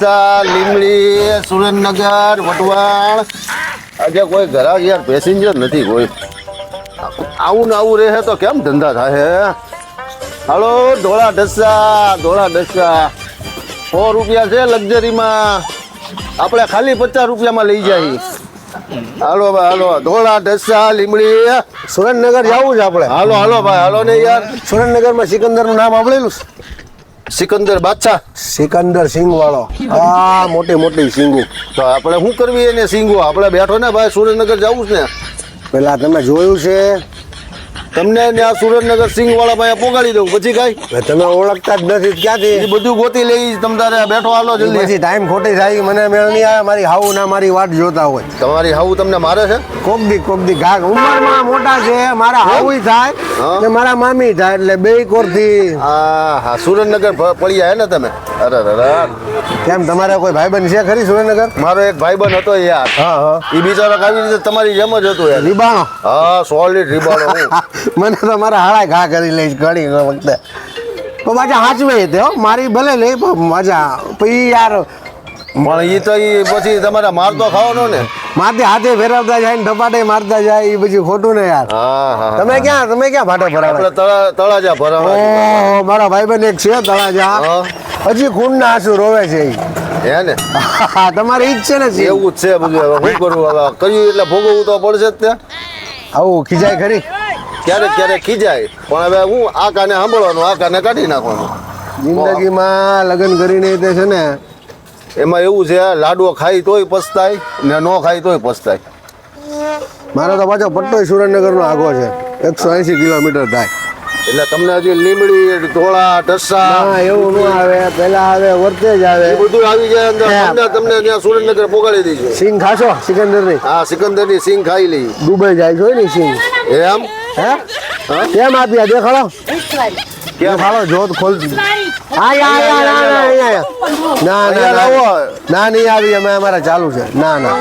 તા લીમડી સુરેન્દ્રનગર વટવાણ આજે કોઈ ઘરા યાર પેસેન્જર નથી કોઈ. આવું ને આવું રહે તો કેમ ધંધા થાય હાલો ધોળા ઢસા ધોળા ઢસા સો રૂપિયા છે લક્ઝરીમાં. આપણે ખાલી પચાસ રૂપિયામાં લઈ જાય. હાલો ભાઈ હાલો. ધોળા ઢસા લીમડી સુરેન્દ્રનગર જવું છે આપણે. હાલો હાલો ભાઈ હાલો ને યાર. સુરેન્દ્રનગરમાં સિકંદરનું નામ આપણેલું આપેલું સિકંદર બાદશાહ. સિકંદર સિંગ વાળો આ મોટી મોટી સિંગુ. તો આપણે શું કરવી એને સિંગુ? આપણે બેઠો ને ભાઈ સુરેન્દ્રનગર જવું છે ને. પેલા તમે જોયું છે તમને ત્યાં સુરેન્દ્રનગર સિંહ વાળા પાસે પોગાડી દઉં. પછી કઈ? તમે ઓળખતા જ નથી એ ક્યાંથી બધું ગોતી લઈ તમ તારે બેઠો હાલો જલ્દી. પછી ટાઈમ ખોટી થાય મને મેળ નહીં આવે મારી હાવ ના મારી વાટ જોતા હોય. તમારી હાઉ તમને મારે છે? કોક દી કોક દી ઘા ઉંમરમાં મોટા છે મારા હાવું થાય. ને મારા મામી થાય એટલે બે કોરથી હા હા સુરેન્દ્રનગર પડ્યા હે ને તમે? અરે અરે કેમ તમારે કોઈ ભાઈબંધ છે ખરી સુરેન્દ્રનગર? મારો એક ભાઈબંધ હતો યાર. હા હા. એ બિચારો આવી રીતે તમારી જેમ જ હતો યાર. રીબાણો? હા સોલિડ રીબાણો હું. મને તો મારા હાળા ઘા કરી લઈશ ઘણી વખતે. પણ પાછા હાચવે તે હો. મારી ભલે લે પણ મજા. પછી યાર પણ એ તો એ પછી તમારે મારતો ખાવાનો ને. માથે હાથે ફેરવતા જાય ને ધપાટે મારતા જાય એ પછી ખોટું ને યાર. તમે ક્યાં તમે ક્યાં ભાટો ભરાવે આપણે તળાજા ભરાવા ઓહો મારા ભાઈબંધ એક છે તળાજા. હજી હજી ખૂનના આંસુ રોવે છે એ હે ને? તમારે ઈ જ છે ને એવું જ છે બધું હવે શું કરવું હવે? કર્યું એટલે ભોગવવું તો પડશે જ ત્યાં. આવું ખીજાય ખરી? ક્યારેક ક્યારેક ખીજાય? પણ હવે હું આ કાને સાંભળવાનું આ કાને કાઢી નાખવાનું. જિંદગીમાં લગ્ન કરીને તે છે ને એમાં એવું છે લાડવો ખાઈ તોય પસ્તાય ને ન ખાય તોય પસ્તાય. મારો તો પાછો પટ્ટો સુરેન્દ્રનગરનો આગો છે. એકસો એંસી કિલોમીટર થાય. એટલે તમને હજી લીમડી ટોળા ટસા એવું ન આવે. પેલા આવે વર્તે જ આવે. એ બધું આવી જાય અંદર. તમને તમને ત્યાં સુરેન્દ્રનગર પોગાડી દઈશું સિંગ ખાશો? સિકંદરની? હા સિકંદરની સિંગ ખાઈ લઈ દુબઈ જાય છે ને સિંગ. એમ? હે? હા? કેમ આપ્યા દેખાડો? કેમ દેખાડો જોત ખોલતી હા યા યા ના ના અહીંયા ના. ના ના ના નહીં આવી અમે અમારા ચાલુ છે. ના ના.